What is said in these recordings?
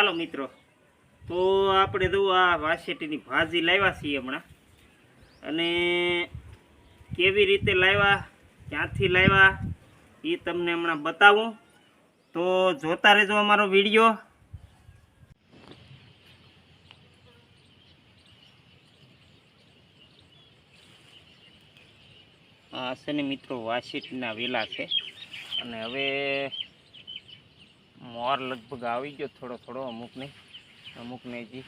હાલો મિત્રો. તો આપણે જો આ વાસેટીની ભાજી લાવ્યા છીએ હમણાં. અને કેવી રીતે લાવ્યા, ક્યાંથી લાવ્યા એ તમને હમણાં બતાવું. તો જોતા રહેજો અમારો વીડિયો. આ છે ને મિત્રો વાસીટના વેલા છે. અને હવે મોર લગભગ આવી ગયો થોડો થોડો અમુકને અમુકને હજી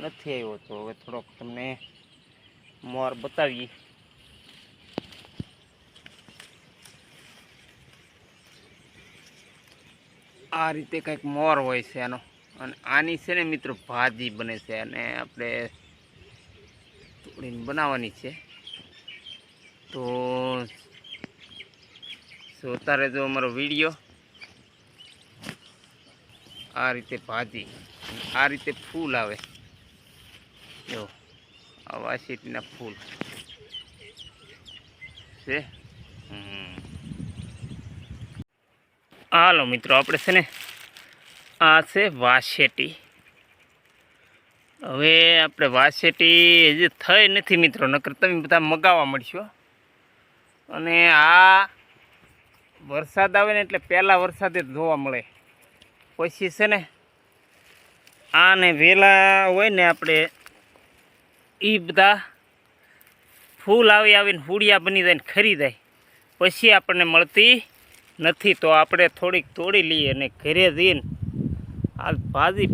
નથી આવ્યો તો હવે થોડોક તમને મોર બતાવીએ. આ રીતે કંઈક મોર હોય છે આનો. અને આની છે ને મિત્રો ભાજી બને છે અને આપણે તોડીને બનાવવાની છે. તો અત્યારે જો અમારો વીડિયો આ રીતે ભાજી, આ રીતે ફૂલ આવે. જો આ વાસીટના ફૂલ. છે? હાલો મિત્રો, આપણે છે ને, આ છે વાસેટી. હવે આપણે વાસેટી હજી થઈ નથી મિત્રો, નકર તમે બધા મગાવવા મળશો. અને આ વરસાદ આવે ને એટલે પહેલાં વરસાદે જોવા મળે. પછી છે ને, આને વેલા હોય ને આપણે એ બધા ફૂલ આવી આવીને હુડિયા બની જાય ને ખરી જાય. પછી આપણને મળતી નથી. તો આપણે થોડીક તોડી લઈએ અને ઘરે જઈને. આ ભાજી,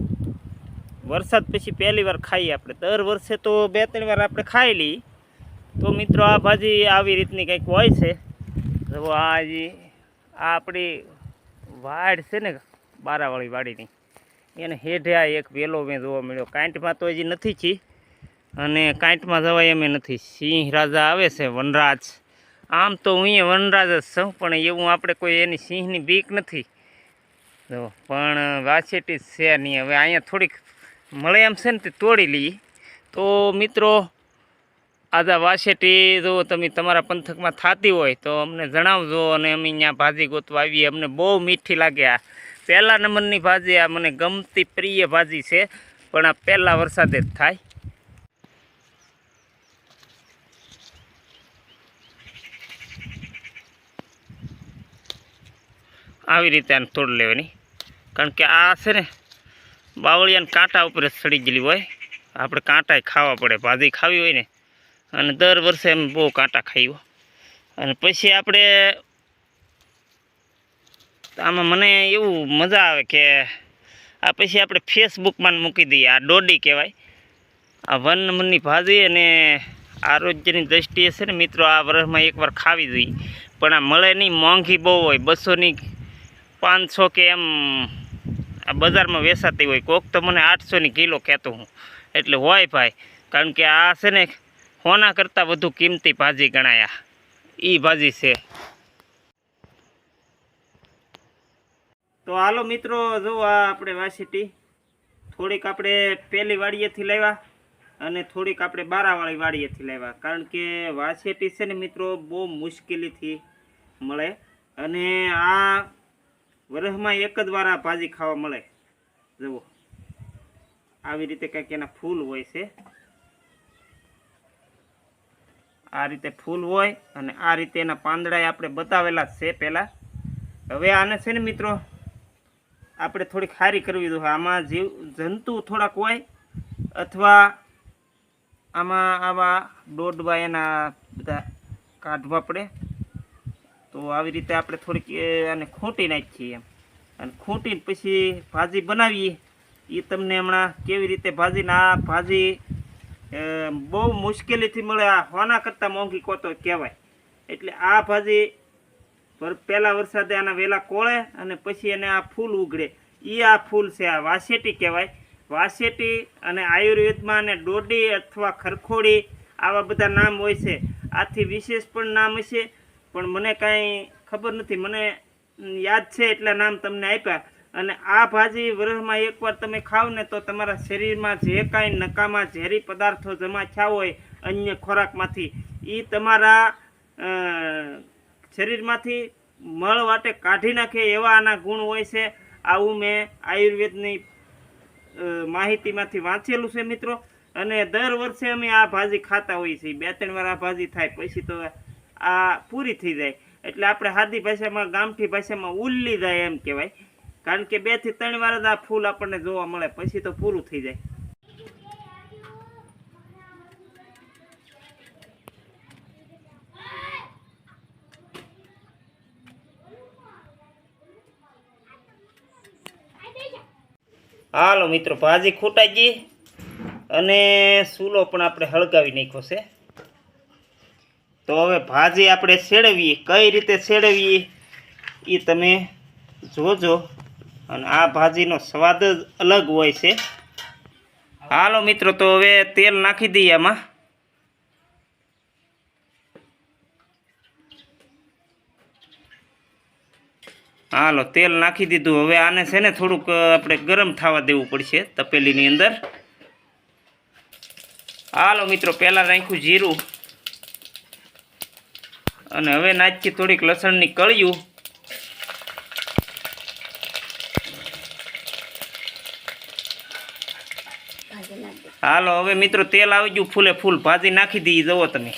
વરસાદ પછી પહેલી વાર ખાઈએ આપણે. દર વર્ષે તો બે ત્રણ વાર આપણે ખાઈ લઈએ. તો મિત્રો આ ભાજી આવી રીતની કંઈક હોય છે. જો આ આ આપણી વાડ છે ને બારાવાળી વાડીની. એને હેઠે આ એક વેલો મેં જોવા મળ્યો. કાંઠમાં તો હજી નથી છી. અને કાંઠમાં જવાય એમ નથી. સિંહ રાજા આવે છે, વનરાજ. આમ તો હું અહીંયા વનરાજ જ છું, પણ એવું આપણે કોઈ એની સિંહની બીક નથી. જો, પણ વાસેટી છે નહીં હવે અહીંયા થોડીક મળે એમ છે ને તે તોડી લઈએ તો મિત્રો આજા વાસેટી જો તમે તમારા પંથકમાં થતી હોય તો અમને જણાવજો અને અમે અહીંયા ભાજી ગોતવા આવીએ. અમને બહુ મીઠી લાગે આ. પહેલા નંબરની ભાજી આ મને ગમતી પ્રિય ભાજી છે, પણ આ પહેલા વરસાદે જ થાય. આવી રીતે આને તોડ લેવાની. કારણ કે આ છે ને, બાવળિયાને કાંટા ઉપર સડી ગયેલી હોય. આપણે કાંટાય ખાવા પડે, ભાજી ખાવી હોય ને. અને દર વર્ષે એમ બહુ કાંટા ખાઈ અને પછી આપણે આમાં મને એવું મજા આવે કે આ પછી આપણે ફેસબુકમાં મૂકી દઈએ. આ ડોડી કહેવાય. આ વન નંબરની ભાજી અને આરોગ્યની દ્રષ્ટિએ છે ને મિત્રો આ વર્ષમાં એકવાર ખાવી જોઈએ. પણ આ મળે નહીં, મોંઘી બહુ હોય. બસોની પાંચસો કે એમ આ બજારમાં વેચાતી હોય. કોક તો મને આઠસોની કિલો કહેતો હું. એટલે હોય ભાઈ. કારણ કે આ છે ને, હોના કરતાં વધુ કિંમતી ભાજી ગણાયા. એ ભાજી છે. તો હાલો મિત્રો, જો આ આપણે વાસીટી, થોડીક આપણે પહેલી વાડીએથી લાવ્યા અને થોડીક આપણે બારાવાળી વાડીએથી લાવ્યા. કારણ કે વાસેટી છે ને મિત્રો, બહુ મુશ્કેલીથી મળે અને આ વરસમાં એક જ વાર ભાજી ખાવા મળે. જુઓ, આવી રીતે કંઈક એના ફૂલ હોય છે. આ રીતે ફૂલ હોય અને આ રીતે એના પાંદડા આપણે બતાવેલા છે પહેલાં. હવે આને છે ને મિત્રો આપણે થોડીક ખારી કરવી જોઈએ આમાં જીવ, જંતુ થોડાક હોય, અથવા આમાં આવા દોડવા એના બધા કાઢવા પડે. તો આવી રીતે આપણે થોડીક આને ખૂંટી નાખીએ એમ. અને ખૂંટીને પછી ભાજી બનાવીએ, એ તમને હમણાં કેવી રીતે ભાજીને આ ભાજી બહુ મુશ્કેલીથી મળે, આ હોના કરતાં મોંઘી કોતો કહેવાય. એટલે આ ભાજી પર પહેલાં વરસાદે આના વેલા કોળે અને પછી એને આ ફૂલ ઉગડે. એ આ ફૂલ છે, આ વાસેટી કહેવાય. વાસેટી અને આયુર્વેદમાં અને ડોડી અથવા ખરખોડી આવા બધા નામ હોય છે. આથી વિશેષ પણ નામ હશે, પણ મને કાંઈ ખબર નથી. મને યાદ છે એટલા નામ તમને આપ્યા. અને આ ભાજી વરસમાં એકવાર તમે ખાવ ને તો તમારા શરીરમાં જે કાંઈ નકામા ઝેરી પદાર્થો જમા થયા હોય અન્ય ખોરાકમાંથી એ તમારા શરીરમાંથી મળ વાટે કાઢી નાખે એવા આના ગુણ હોય છે. આવું મેં આયુર્વેદની માહિતીમાંથી વાંચેલું છે મિત્રો. અને દર વર્ષે અમે આ ભાજી ખાતા હોઈએ છીએ. બે ત્રણ વાર આ ભાજી થાય, પછી તો આ પૂરી થઈ જાય. એટલે આપણે હાદી ભાષામાં, ગામઠી ભાષામાં ઉલ્લી જાય એમ કહેવાય. કારણ કે બેથી ત્રણ વાર જ આ ફૂલ આપણને જોવા મળે, પછી તો પૂરું થઈ જાય. હાલો મિત્રો, ભાજી ખૂટાઈ ગઈ. અને સૂલો પણ આપણે હળગાવી નાખ્યો છે. તો હવે ભાજી આપણે શેડવીએ. કઈ રીતે શેડવીએ? એ તમે જોજો. અને આ ભાજીનો સ્વાદ જ અલગ હોય છે. હાલો મિત્રો, તો હવે તેલ નાખી દઈએ આમાં. હાલો, તેલ નાખી દીધું. હવે આને છે ને થોડુંક આપણે ગરમ થવા દેવું પડશે તપેલીની અંદર. હાલો મિત્રો, પહેલાં નાખ્યું જીરું. અને હવે નાખી થોડીક લસણની કળિયું. હાલો, હવે મિત્રો, તેલ આવી ગયું ફૂલે ફૂલ. ભાજી નાખી દઈએ જવો તમે.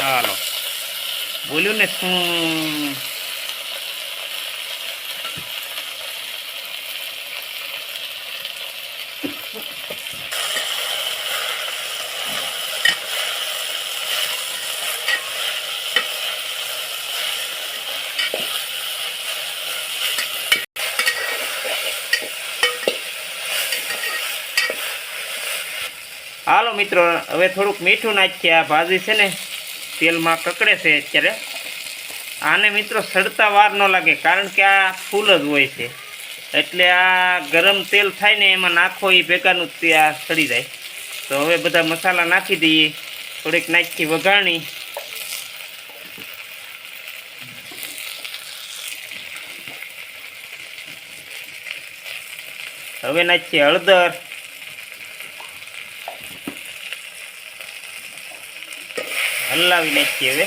હાલો. બોલ્યું ને શું? હાલો મિત્રો, હવે થોડુંક મીઠું નાખીએ. આ ભાજી છે ને, તેલમાં કકડે છે અત્યારે. આને મિત્રો સડતા વાર ન લાગે, કારણ કે આ ફૂલ જ હોય છે. એટલે આ ગરમ તેલ થાય ને એમાં નાખો એ ભેગાનું તે આ સડી જાય. તો હવે બધા મસાલા નાખી દઈએ. થોડીક નાખી વઘાણી. હવે નાખીએ હળદર. હલાવી નાખીએ હવે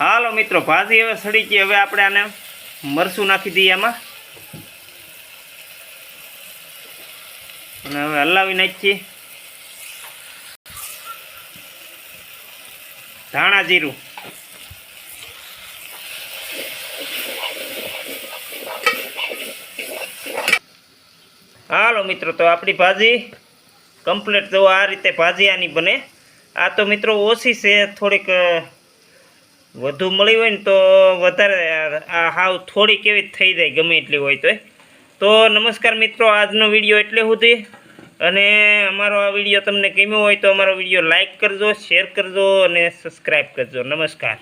હાલો મિત્રો, ભાજી હવે સડી ગઈ. હવે આપણે આને મરસું નાખી દઈએ આમાં. અને હવે હલાવી નાખીએ. ધાણા જીરું. હાલો મિત્રો, તો આપણી ભાજી કમ્પ્લીટ જો આ રીતે ભાજી આની બને. આ તો મિત્રો ઓછી છે, થોડીક વધુ મળી હોય ને તો વધારે આ હાવ થોડી કેવી થઈ જાય, ગમે એટલી હોય તોય. તો નમસ્કાર મિત્રો, આજનો વીડિયો એટલે સુધી. અને અમારો આ વીડિયો તમને ગમ્યો હોય તો અમારો વીડિયો લાઇક કરજો, શેર કરજો અને સબસ્ક્રાઈબ કરજો. નમસ્કાર.